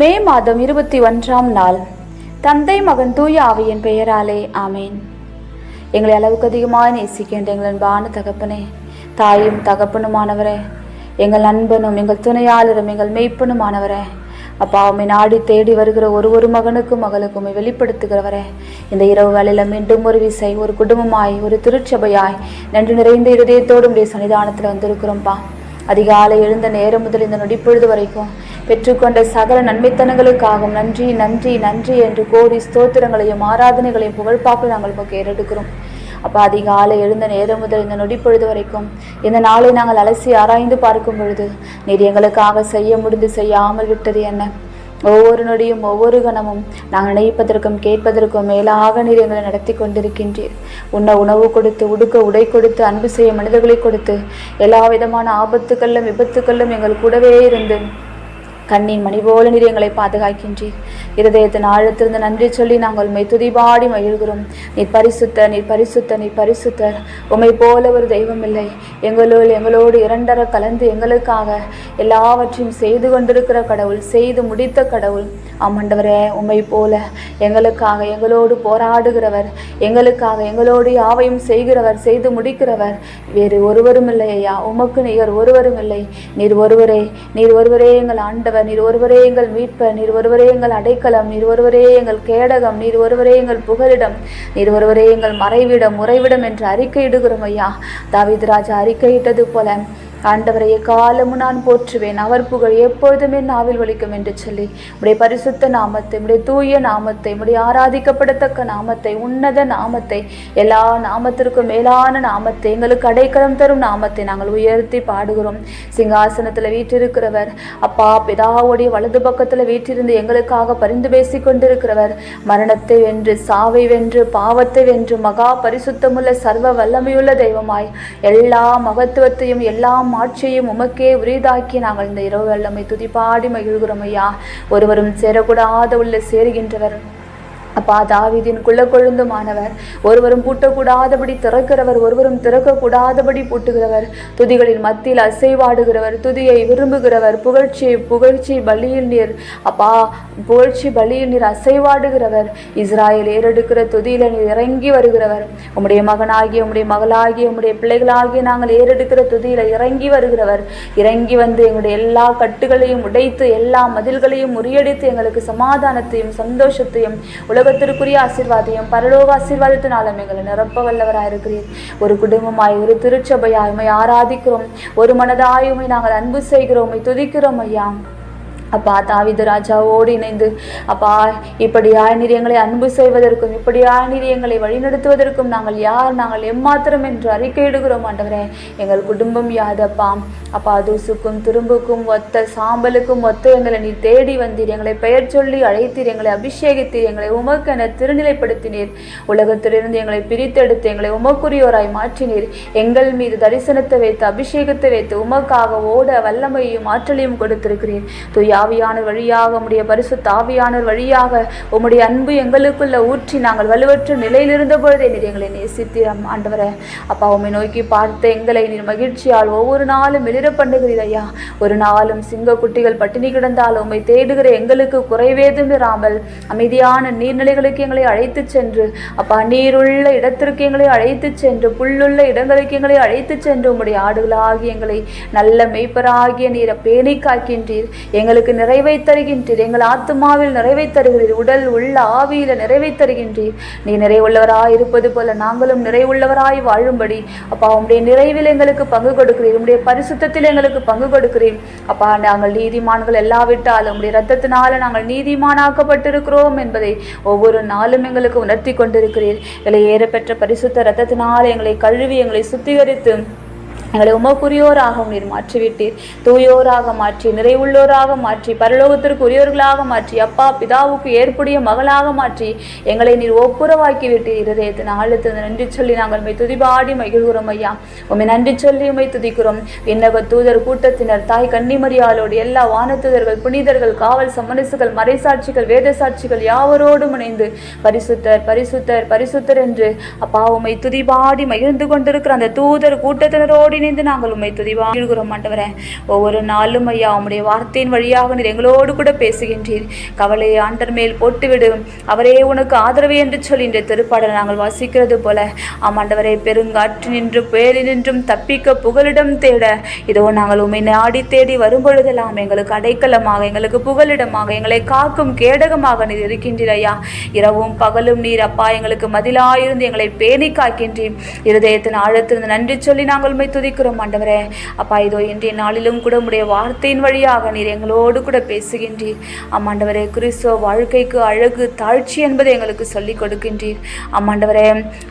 மே மாதம் இருபத்தி ஒன்றாம் நாள். தந்தை மகன் தூய ஆவியின் பெயராலே ஆமேன். எங்களை அளவுக்கு அதிகமாக நேசிக்கின்ற எங்கள் அன்பான தகப்பனே தாயும் தகப்பனுமானவரே எங்கள் நண்பனும் எங்கள் துணையாளரும் எங்கள் மெய்ப்பனுமானவரே அப்பா உம்மை நாடி தேடி வருகிற ஒரு ஒரு மகனுக்கும் மகளுக்கும் வெளிப்படுத்துகிறவரே இந்த இரவு வேளையில மீண்டும் ஒரு விசை ஒரு குடும்பமாய் ஒரு திருச்சபையாய் நன்றி நிறைந்த இருதயத்தோடு உடைய சன்னிதானத்தில் வந்திருக்கிறோம்ப்பா அதிகாலை எழுந்த நேரம் முதல் இந்த நொடிப்பொழுது வரைக்கும் பெற்றுக்கொண்ட சகல நன்மைத்தனங்களுக்காகவும் நன்றி நன்றி நன்றி என்று கோடி ஸ்தோத்திரங்களையும் ஆராதனைகளையும் புகழ்பாக்கள் நாங்கள் இப்போ ஏறெடுக்கிறோம். அப்போ அதிகாலை எழுந்த நேரம் முதல் இந்த நொடிப்பொழுது வரைக்கும் இந்த நாளை நாங்கள் அலசி ஆராய்ந்து பார்க்கும் பொழுது நீர் எங்களுக்காக செய்ய முடிந்து செய்யாமல் விட்டது என்ன? ஒவ்வொரு நொடியும் ஒவ்வொரு கணமும் நாங்கள் நினைப்பதற்கும் கேட்பதற்கும் மேலாக நீர் எங்களை நடத்தி கொண்டிருக்கின்றீர். உண்ண உணவு கொடுத்து உடுக்க உடை கொடுத்து அன்பு செய்ய மனிதர்களை கொடுத்து எல்லா விதமான ஆபத்துக்களும் விபத்துக்களிலும் எங்கள் கூடவே இருந்து கண்ணின் மணி போல நீர் எங்களை பாதுகாக்கின்றீர். இருதயத்தின் ஆழத்திலிருந்து நன்றி சொல்லி நாங்கள் உண்மை துதிபாடி மகிழ்கிறோம். நீர் பரிசுத்த நீர் பரிசுத்த நீர் பரிசுத்தர். உம்மை போல ஒரு தெய்வம் இல்லை. எங்களோடு எங்களோடு இரண்டர கலந்து எங்களுக்காக எல்லாவற்றையும் செய்து கொண்டிருக்கிற கடவுள் செய்து முடித்த கடவுள். ஆமாண்டவரே உம்மை போல எங்களுக்காக எங்களோடு போராடுகிறவர் எங்களுக்காக எங்களோடு யாவையும் செய்கிறவர் செய்து முடிக்கிறவர். வேறு ஒருவரும் இல்லை ஐயா. உமக்கு நிகர் ஒருவரும் இல்லை. நீர் ஒருவரே நீர் ஒருவரே எங்கள் ஆண்டவர். நீர் ஒருவரே எங்கள் மீட்பர் நீர் ஒருவரே எங்கள் அடைக்கலம் நீர் ஒருவரே எங்கள் கேடகம் நீர் ஒருவரே எங்கள் புகலிடம் நீர் ஒருவரே எங்கள் மறைவிடம் உறைவிடம் என்று அறிக்கையிடுகிறோம் ஐயா. தாவித் ராஜா அறிக்கையிட்டது போல ஆண்டவரை எக்காலமும் நான் போற்றுவேன். அவர் புகழ் எப்பொழுதுமே நாவில் ஒழிக்கும் என்று சொல்லி உடைய பரிசுத்த நாமத்தை உடைய தூய நாமத்தை உடைய ஆராதிக்கப்படத்தக்க நாமத்தை உன்னத நாமத்தை எல்லா நாமத்திற்கும் மேலான நாமத்தை எங்களுக்கு அடைக்கலம் தரும் நாமத்தை நாங்கள் உயர்த்தி பாடுகிறோம். சிங்காசனத்தில் வீற்றிருக்கிறவர் அப்பா பிதாவுடைய வலது பக்கத்தில் வீற்றிருந்து எங்களுக்காக பரிந்து பேசி கொண்டிருக்கிறவர் மரணத்தை வென்று சாவை வென்று பாவத்தை வென்று மகா பரிசுத்தமுள்ள சர்வ வல்லமையுள்ள தெய்வமாய் எல்லா மகத்துவத்தையும் எல்லாம் எல்லா ஆட்சியையும் உமக்கே உரிதாக்கி நாங்கள் இந்த இரவு வெள்ளமை துதிப்பாடி மகிழ்கிறோம் ஐயா. ஒருவரும் சேரக்கூடாத உள்ள சேருகின்றவர். அப்பா தாவிதின் குள்ள கொழுந்துமானவர். ஒருவரும் பூட்டக்கூடாதபடி திறக்கிறவர் ஒருவரும் திறக்கக்கூடாதபடி பூட்டுகிறவர். துதிகளின் மத்தியில் அசைவாடுகிறவர் துதியை விரும்புகிறவர் புகழ்ச்சி புகழ்ச்சி பலியில் நீர் அப்பா புகழ்ச்சி பலியில் நீர் அசைவாடுகிறவர். இஸ்ராயல் ஏறெடுக்கிற துதியில நீர் இறங்கி வருகிறவர். உம்முடைய மகனாகிய உம்முடைய மகளாகிய உம்முடைய பிள்ளைகளாகிய நாங்கள் ஏறெடுக்கிற துதியில இறங்கி வருகிறவர். இறங்கி வந்து எங்களுடைய எல்லா கட்டுகளையும் உடைத்து எல்லா மதில்களையும் முறியடித்து எங்களுக்கு சமாதானத்தையும் சந்தோஷத்தையும் உலகத்திற்குரிய ஆசீர்வாதையும் பரலோக ஆசீர்வாதத்தினாலும் எங்களை நிரப்ப வல்லவராக ஒரு குடும்பமாய் ஒரு திருச்சபையாய் உம்மை ஆராதிக்கிறோம். ஒரு மனதாய் நாங்கள் அன்பு செய்கிறோம் துதிக்கிறோம் ஐயா. அப்பா தாவித ராஜாவோடு இணைந்து அப்பா இப்படியாய் நீர் எங்களை அன்பு செய்வதற்கும் இப்படியாய் நீர் எங்களை வழிநடத்துவதற்கும் நாங்கள் யார்? நாங்கள் எம்மாத்திரம் என்று அறிக்கையிடுகிறோம் ஆண்டவரே. எங்கள் குடும்பம் யாதப்பா அப்பா? தூசுக்கும் துரும்புக்கும் ஒத்த சாம்பலுக்கும் ஒத்த எங்களை நீர் தேடி வந்தீர். எங்களை பெயர் சொல்லி அழைத்தீர். எங்களை அபிஷேகித்தீர். எங்களை உமக்கென திருநிலைப்படுத்தினீர். உலகத்திலிருந்து எங்களை பிரித்தெடுத்து எங்களை உமக்குரியோராய் மாற்றினீர். எங்கள் மீது தரிசனத்தை வைத்து அபிஷேகத்தை வைத்து உமக்காக ஓட வல்லமையும் ஆற்றலையும் கொடுத்திருக்கிறீர். துயா ஆவியானவர் வழியாக உம்முடைய பரிசுத்த ஆவியானவர் வழியாக உம்முடைய அன்பு எங்களுக்குள்ள ஊற்றி நாங்கள் வலுவற்ற நிலையில் இருந்த பொழுதே நீர் எங்களை நேசித்திரம். ஆண்டவர அப்பா உம்மை நோக்கி பார்த்த எங்களை நீர் மகிழ்ச்சியால் ஒவ்வொரு நாளும் எளிர பண்ணுகிறீர் ஐயா. ஒரு நாளும் சிங்க குட்டிகள் பட்டினி கிடந்தால் உம்மை தேடுகிற எங்களுக்கு குறைவேதும் இராமல். அமைதியான நீர்நிலைகளுக்கு எங்களை அழைத்துச் சென்று அப்பா நீருள்ள இடத்திற்கு எங்களை அழைத்துச் சென்று புல்லுள்ள இடங்களுக்கு எங்களை அழைத்துச் சென்று உம்முடைய ஆடுகளாகி எங்களை நல்ல மெய்ப்பராகிய நீரை பேணி காக்கின்றீர் எங்களுக்கு நிறைவை தருகின்றீர் எங்கள் ஆத்துமாவில் நிறைவை தருகிறீர் உடல் உள்ள ஆவியில நிறைவை தருகின்றீர் நீ நிறைவுள்ளவராய் இருப்பது போல நாங்களும் நிறைவுள்ளவராய் வாழும்படி. அப்பா உம்முடைய நிறைவில் எங்களுக்கு பங்கு கொடுக்கிறீர். உம்முடைய பரிசுத்தத்தில் எங்களுக்கு பங்கு கொடுக்கிறீர். அப்பா நாங்கள் நீதிமான்கள் எல்லாவிட்டால் உம்முடைய ரத்தத்தினால நாங்கள் நீதிமானாக்கப்பட்டிருக்கிறோம் என்பதை ஒவ்வொரு நாளும் எங்களுக்கு உணர்த்தி கொண்டிருக்கிறீர். எங்களை ஏறப்பெற்ற பரிசுத்த ரத்தத்தினால் எங்களை கழுவி எங்களை சுத்திகரித்து எங்களை உமக்குரியோராக நீர் மாற்றிவிட்டீர். தூயோராக மாற்றி நிறைவுள்ளோராக மாற்றி பரலோகத்திற்கு உரியவர்களாக மாற்றி அப்பா பிதாவுக்கு ஏற்புடைய மகளாக மாற்றி எங்களை நீர் ஒப்புரவாக்கி விட்டு இருதயத்தின் ஆழத்து நன்றி சொல்லி நாங்கள் உம்மை துதிபாடி மகிழ்கிறோம் ஐயா. உம்மை நன்றி சொல்லி உம்மை துதிக்கிறோம். விண்ணக தூதர் கூட்டத்தினர் தாய் கன்னிமரியாலோடு எல்லா வானத்துதர்கள் புனிதர்கள் காவல் சமரசுகள் மறைசாட்சிகள் வேத சாட்சிகள் யாவரோடும் இணைந்து பரிசுத்தர் பரிசுத்தர் பரிசுத்தர் என்று அப்பா உம்மை துதிபாடி மகிழ்ந்து கொண்டிருக்கிற அந்த தூதர் கூட்டத்தினரோடு இணைந்து நாங்கள் உண்மை துதிவாகிறோம் ஆண்டவரே ஒவ்வொரு நாளும் ஐயா உம்முடைய வார்த்தையின் வழியாக நீர் எங்களோடு கூட பேசுகின்றீர். கவலையை ஆண்டர் மேல் போட்டுவிடும் அவரே உனக்கு ஆதரவு என்று சொல்லி இன்றைய திருப்பாடல் நாங்கள் வாசிக்கிறது போல ஆமாண்டவரே பெருங்காற்று நின்று புயலில் நின்றும் தப்பிக்க புகலிடம் தேட இதோ நாங்கள் உண்மை நாடி தேடி வரும்பொழுதெல்லாம் எங்களுக்கு அடைக்கலமாக எங்களுக்கு புகலிடமாக எங்களை காக்கும் கேடகமாக நீர் இருக்கின்றீர் ஐயா. இரவும் பகலும் நீர் அப்பா எங்களுக்கு மதிலாயிருந்து எங்களை பேணி காக்கின்றீர். இருதயத்தின் ஆழத்திலிருந்து நன்றி சொல்லி நாங்கள் உண்மை ஜெபிக்கிறோம் ஆண்டவரே. அப்பா இதோ இன்றைய நாளிலும் கூட உடைய வார்த்தையின் வழியாக நீர் எங்களோடு கூட பேசுகின்றீர். ஆமாண்டவரே கிறிஸ்துவ வாழ்க்கைக்கு அழகு தாழ்ச்சி என்பதை எங்களுக்கு சொல்லிக் கொடுக்கின்றீர். ஆமாண்டவரே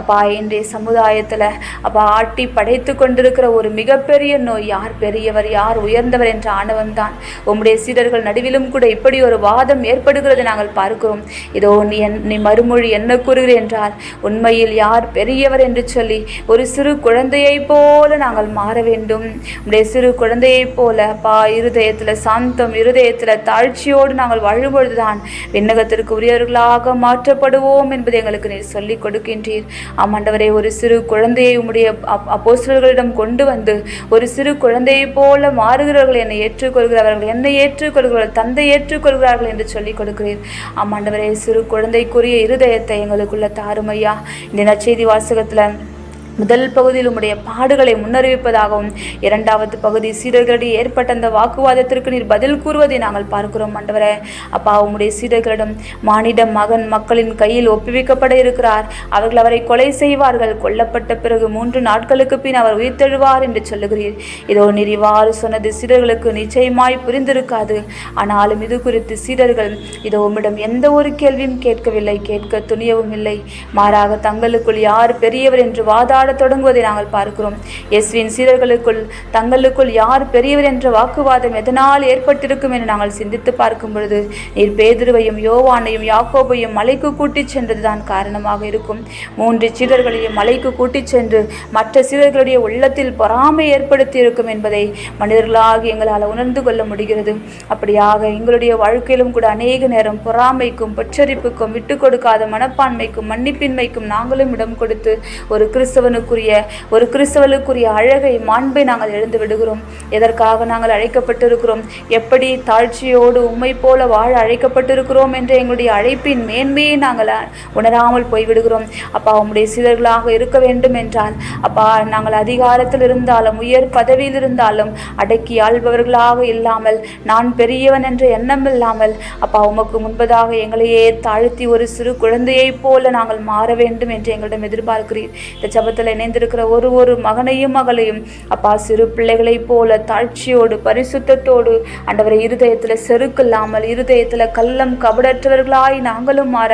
அப்பா இன்றைய சமுதாயத்தில் அப்பா ஆட்டி படைத்து கொண்டிருக்கிற ஒரு மிகப்பெரிய நோய் யார் பெரியவர் யார் உயர்ந்தவர் என்ற ஆணவன் தான். உம்முடைய சீடர்கள் நடுவிலும் கூட இப்படி ஒரு வாதம் ஏற்படுகிறது நாங்கள் பார்க்கிறோம். இதோ நீ என் நீ மறுமொழி என்ன கூறுகிறேன் என்றால் உண்மையில் யார் பெரியவர் என்று சொல்லி ஒரு சிறு குழந்தையைப் போல நாங்கள் மாற வேண்டும். உடைய சிறு குழந்தையைப் போல பா இருதயத்தில் சாந்தம் இருதயத்தில் தாழ்ச்சியோடு நாங்கள் வாழும்பொழுதுதான் விண்ணகத்திற்கு உரியவர்களாக மாற்றப்படுவோம் என்பதை எங்களுக்கு நீர் சொல்லிக் கொடுக்கின்றீர். ஆமாண்டவரே ஒரு சிறு குழந்தையை உம்முடைய அப்- கொண்டு வந்து ஒரு சிறு குழந்தையைப் போல மாறுகிறவர்கள் என்னை ஏற்றுக்கொள்கிறவர்கள் என்னை ஏற்றுக்கொள்கிறார்கள் தந்தை ஏற்றுக்கொள்கிறார்கள் என்று சொல்லிக் கொடுக்கிறீர். ஆமாண்டவரே சிறு குழந்தைக்குரிய இருதயத்தை எங்களுக்குள்ள தாருமையா இந்த நச்செய்தி வாசகத்தில் முதல் பகுதியில் உம்முடைய பாடுகளை முன்னறிவிப்பதாகவும் இரண்டாவது பகுதி சீடர்களிடையே ஏற்பட்ட அந்த வாக்குவாதத்திற்கு நீர் பதில் கூறுவதை நாங்கள் பார்க்கிறோம் ஆண்டவரே. அப்பா உம்முடைய சீடர்களிடம் மானிட மகன் மக்களின் கையில் ஒப்புவிக்கப்பட இருக்கிறார். அவர்கள் அவரை கொலை செய்வார்கள். கொல்லப்பட்ட பிறகு மூன்று நாட்களுக்கு பின் அவர் உயிர்த்தெழுவார் என்று சொல்லுகிறீர். இதோ நீர் இவ்வாறு சொன்னது சீடர்களுக்கு நிச்சயமாய் புரிந்திருக்காது. ஆனாலும் இது குறித்து சீடர்கள் இதோ உம்மிடம் எந்த ஒரு கேள்வியும் கேட்கவில்லை. கேட்க துணியவும் இல்லை. மாறாக தங்களுக்குள் யார் பெரியவர் என்று வாதாடத் தொடங்குவதை நாங்கள் பார்க்கிறோம். இயேசுவின் சீரர்களுக்குள் தங்களுக்குள் யார் பெரியவர் என்ற வாக்குவாதம் எதனால் ஏற்பட்டிருக்கும் என்று நாங்கள் சிந்தித்து பார்க்கும் பொழுது நீர் பேதுருவையும் யோவானையும் யாக்கோபையும் மலைக்கு கூட்டிச் சென்றதுதான் காரணமாக இருக்கும். மூன்று சீடர்களையும் மலைக்கு கூட்டிச் சென்று மற்ற சீடர்களுடைய உள்ளத்தில் பொறாமை ஏற்படுத்தி இருக்கும் என்பதை மனிதர்களாக எங்களால் உணர்ந்து கொள்ள முடிகிறது. அப்படியாக எங்களுடைய வாழ்க்கையிலும் கூட அநேக நேரம் பொறாமைக்கும் பொச்சரிப்புக்கும் விட்டு கொடுக்காத மனப்பான்மைக்கும் மன்னிப்பின்மைக்கும் நாங்களும் இடம் கொடுத்து ஒரு கிறிஸ்தவன் கிறிஸ்தவனுக்குரிய ஒரு கிறிஸ்தவனுக்குரிய அழகை மாண்பை நாங்கள் எழுந்து விடுகிறோம். எதற்காக நாங்கள் அழைக்கப்பட்டிருக்கிறோம்? எப்படி தாழ்ச்சியோடு உண்மை போல வாழ அழைக்கப்பட்டிருக்கிறோம் என்ற எங்களுடைய அழைப்பின் மேன்மையை நாங்கள் உணராமல் போய்விடுகிறோம். அப்பா உம்முடைய சிலர்களாக இருக்க வேண்டும் என்றால் அப்பா நாங்கள் அதிகாரத்தில் இருந்தாலும் உயர் பதவியில் இருந்தாலும் அடக்கி ஆள்பவர்களாக இல்லாமல் நான் பெரியவன் என்ற எண்ணம் இல்லாமல் அப்பா உமக்கு முன்பதாக எங்களையே தாழ்த்தி ஒரு சிறு குழந்தையைப் போல நாங்கள் மாற வேண்டும் என்று எங்களிடம் எதிர்பார்க்கிறீர். இந்த ஜபத்தில் இணைந்திருக்கிற ஒரு ஒரு மகனையும் மகளையும். அப்பா சிறு பிள்ளைகளைப் போல தாழ்ச்சியோடு பரிசுத்தத்தோடு ஆண்டவரை இருதயத்தில் செருக்கில்லாமல் இருதயத்தில் கள்ளம் கபடற்றவர்களாய் நாங்களும் மாற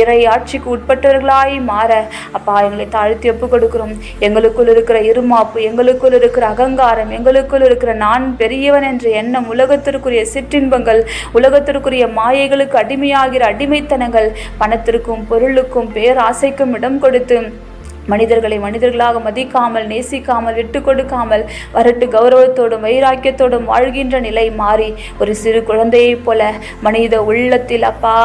இறை ஆட்சிக்கு உட்பட்டவர்களாய் மாற. அப்பா எங்களை தாழ்த்தி ஒப்பு கொடுக்கிறோம் எங்களுக்குள் இருக்கிற இருமாப்பு எங்களுக்குள் இருக்கிற அகங்காரம் எங்களுக்குள் இருக்கிற நான் பெரியவன் என்ற எண்ணம் உலகத்திற்குரிய சிற்றின்பங்கள் உலகத்திற்குரிய மாயைகளுக்கு அடிமையாகிற அடிமைத்தனங்கள் பணத்திற்கும் பொருளுக்கும் பேராசைக்கும் இடம் கொடுத்து மனிதர்களை மனிதர்களாக மதிக்காமல் நேசிக்காமல் விட்டு கொடுக்காமல் வரட்டு கௌரவத்தோடும் வைராக்கியத்தோடும் வாழ்கின்ற நிலை மாறி ஒரு சிறு குழந்தையைப் போல மனித உள்ளத்தில் அப்பா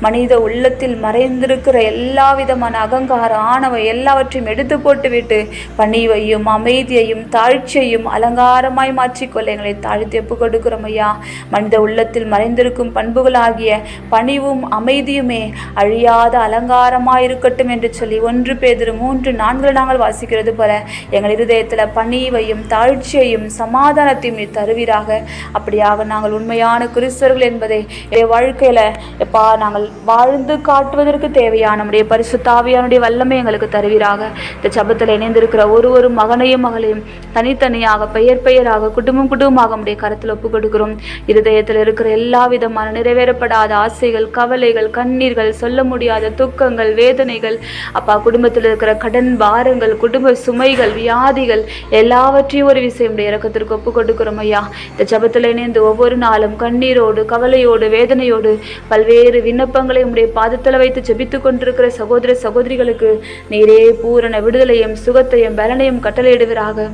மனித உள்ளத்தில் மறைந்திருக்கிற எல்லா விதமான அகங்கார ஆணவ எல்லாவற்றையும் எடுத்து போட்டுவிட்டு பணிவையும் அமைதியையும் தாழ்ச்சியையும் அலங்காரமாய் மாற்றிக்கொள்ள எங்களை தாழ்த்தி ஒப்பு கொடுக்கிறோம் ஐயா. மனித உள்ளத்தில் மறைந்திருக்கும் பண்புகளாகிய பணிவும் அமைதியுமே அழியாத அலங்காரமாயிருக்கட்டும் என்று சொல்லி ஒன்று பேதிரு மூன்று நான்கு நாங்கள் வாசிக்கிறது போல எங்கள் இருதயத்தில் பணிவையும் தாழ்ச்சியையும் சமாதானத்தையும் நீ தருவீராக. அப்படியாக நாங்கள் உண்மையான கிறிஸ்தவர்கள் என்பதை என் வாழ்க்கையில் எப்பா நாங்கள் வாழ்ந்து காட்டுவதற்கு தேவையான நம்முடைய பரிசுத்தாவியானுடைய வல்லமை எங்களுக்கு தருவீராக. இந்த சபத்தில் இணைந்திருக்கிற ஒரு ஒரு மகனையும் மகளையும் தனித்தனியாக பெயர் பெயராக குடும்பம் குடும்பமாக நம்முடைய கருத்தில் ஒப்பு கொடுக்கிறோம் இருதயத்தில் இருக்கிற எல்லா விதமான நிறைவேறப்படாத ஆசைகள் கவலைகள் கண்ணீர்கள் சொல்ல முடியாத துக்கங்கள் வேதனைகள் அப்பா குடும்பத்தில் இருக்கிற கடன் கடன் பாரங்கள் குடும்ப சுமைகள் வியாதிகள் எல்லாவற்றையும் ஒரு விஷயம் இறக்கத்திற்கு ஒப்பு கொடுக்கிறோம் ஐயா. இந்த ஜபத்தில் இணைந்து ஒவ்வொரு நாளும் கண்ணீரோடு கவலையோடு வேதனையோடு பல்வேறு விண்ணப்பங்களை உம்முடைய பாதத்தில் வைத்து ஜபித்து கொண்டிருக்கிற சகோதர சகோதரிகளுக்கு நீரே பூரண விடுதலையும் சுகத்தையும் பலனையும் கட்டளையிடுவீராக.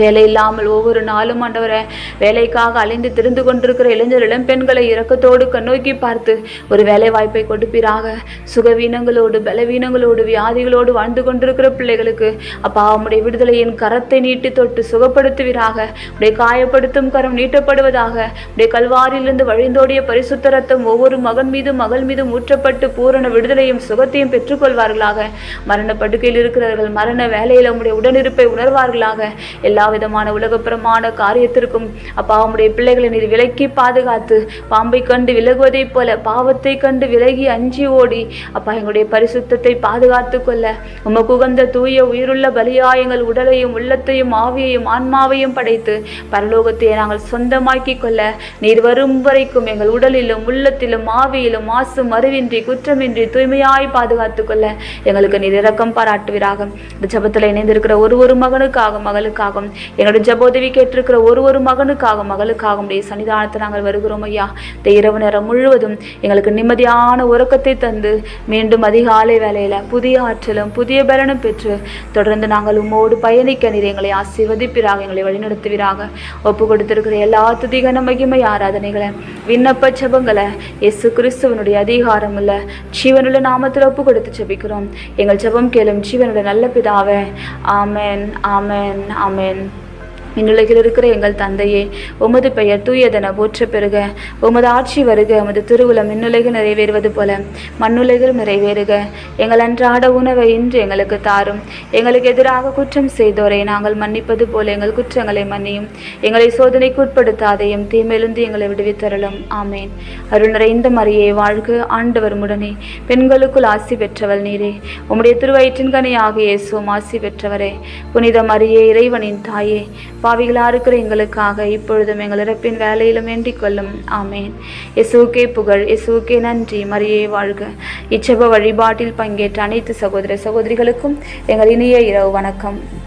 வேலை இல்லாமல் ஒவ்வொரு நாளும் ஆண்டவரை வேலைக்காக அலைந்து திரிந்து கொண்டிருக்கிற இளைஞர் இளம்பெண்களை இறக்கத்தோடு கண்ணோக்கி பார்த்து ஒரு வேலை வாய்ப்பை கொடுப்பீராக. சுகவீனங்களோடு பலவீனங்களோடு வியாதிகளோடு வாழ்ந்து கொண்டிருக்கிற பிள்ளைகளுக்கு அப்பா உடைய விடுதலையின் கரத்தை நீட்டி தொட்டு சுகப்படுத்துவீராக. உடைய காயப்படுத்தும் கரம் நீட்டப்படுவதாக. உடைய கல்வாரிலிருந்து வழிந்தோடிய பரிசுத்த ரத்தம் ஒவ்வொரு மகன் மீதும் மகள் மீதும் ஊற்றப்பட்டு பூரண விடுதலையும் சுகத்தையும் பெற்றுக்கொள்வார்களாக. மரண படுக்கையில் இருக்கிறவர்கள் மரண வேலையில் உடைய உடனிருப்பை உணர்வார்களாக. எல்லா விதமான உலகப்புறமான காரியத்திற்கும் அப்பா உம்முடைய பிள்ளைகளை நீர் விலக்கி பாதுகாத்து பாம்பை கண்டு விலகுவதைப் போல பாவத்தை கண்டு விலகி அஞ்சி ஓடி அப்பா எங்களுடைய பரிசுத்தத்தை பாதுகாத்து கொள்ள உமக்கு உகந்த தூய உயிருள்ள பலியா எங்கள் உடலையும் உள்ளத்தையும் ஆவியையும் ஆன்மாவையும் படைத்து பரலோகத்தை நாங்கள் சொந்தமாக்கி கொள்ள நீர் வரும் வரைக்கும் எங்கள் உடலிலும் உள்ளத்திலும் ஆவியிலும் மாசு மறுவின்றி குற்றமின்றி தூய்மையாய் பாதுகாத்து கொள்ள எங்களுக்கு நீர் இறக்கம் பாராட்டுவீராக. இந்த ஜபத்தில் இணைந்திருக்கிற ஒரு ஒரு மகனுக்காக மகளுக்காகவும் எங்களுடைய ஜபோதவி கேட்டிருக்கிற ஒரு ஒரு மகனுக்காக மகளுக்காக உடைய சன்னிதானத்தை நாங்கள் வருகிறோம் ஐயா. இந்த இரவு நேரம் முழுவதும் எங்களுக்கு நிம்மதியான உறக்கத்தை தந்து மீண்டும் அதிகாலை வேலையில் புதிய ஆற்றலும் புதிய பலனும் பெற்று தொடர்ந்து நாங்கள் உம்மோடு பயணிக்க நீர் எங்களை ஆசீர்வதிப்பீராக எங்களை வழிநடத்துவீராக. ஒப்பு கொடுத்திருக்கிற எல்லா துதிகன மகிமை ஆராதனைகளை விண்ணப்ப ஜபங்களை இயேசு கிறிஸ்துவனுடைய அதிகாரம் உள்ள ஜீவனுள்ள நாமத்தில் ஒப்பு கொடுத்து ஜபிக்கிறோம். எங்கள் ஜெபம் கேளும் ஜீவனுடைய நல்ல பிதாவே. ஆமென் ஆமென் ஆமேன். விண்ணுலகில் இருக்கிற எங்கள் தந்தையே உமது பெயர் தூயதென போற்ற பெறுக. உமது ஆட்சி வருக உமது திருவுளம் விண்ணுலகில் நிறைவேறுவது போல மண்ணுலகில் நிறைவேறுக. எங்கள் அன்றாட உணவை இன்று எங்களுக்கு தாரும். எங்களுக்கு எதிராக குற்றம் செய்தோரை நாங்கள் மன்னிப்பது போல எங்கள் குற்றங்களை மன்னியும். எங்களை சோதனைக்கு உட்படுத்தாதையும் தீமையிலிருந்து எங்களை விடுவித்தரலும் ஆமேன். அருள் நிறைந்த மறியை வாழ்க ஆண்டவர் முடனே. பெண்களுக்குள் ஆசி பெற்றவள் நீரே. உம்முடைய திருவயிற்றின் கனியாக இயேசுவும் ஆசி பெற்றவரே. புனித மரியே இறைவனின் தாயே. பாவிகளாக இருக்கிற எங்களுக்காக இப்பொழுதும் எங்கள் இறப்பின் வேலையிலும் வேண்டிக் கொள்ளும். ஆமேன். இயேசுவுக்கே புகழ் இயேசுவுக்கே நன்றி. மரியே வாழ்க. இச்செப வழிபாட்டில் பங்கேற்ற அனைத்து சகோதர சகோதரிகளுக்கும் எங்கள் இனிய இரவு வணக்கம்.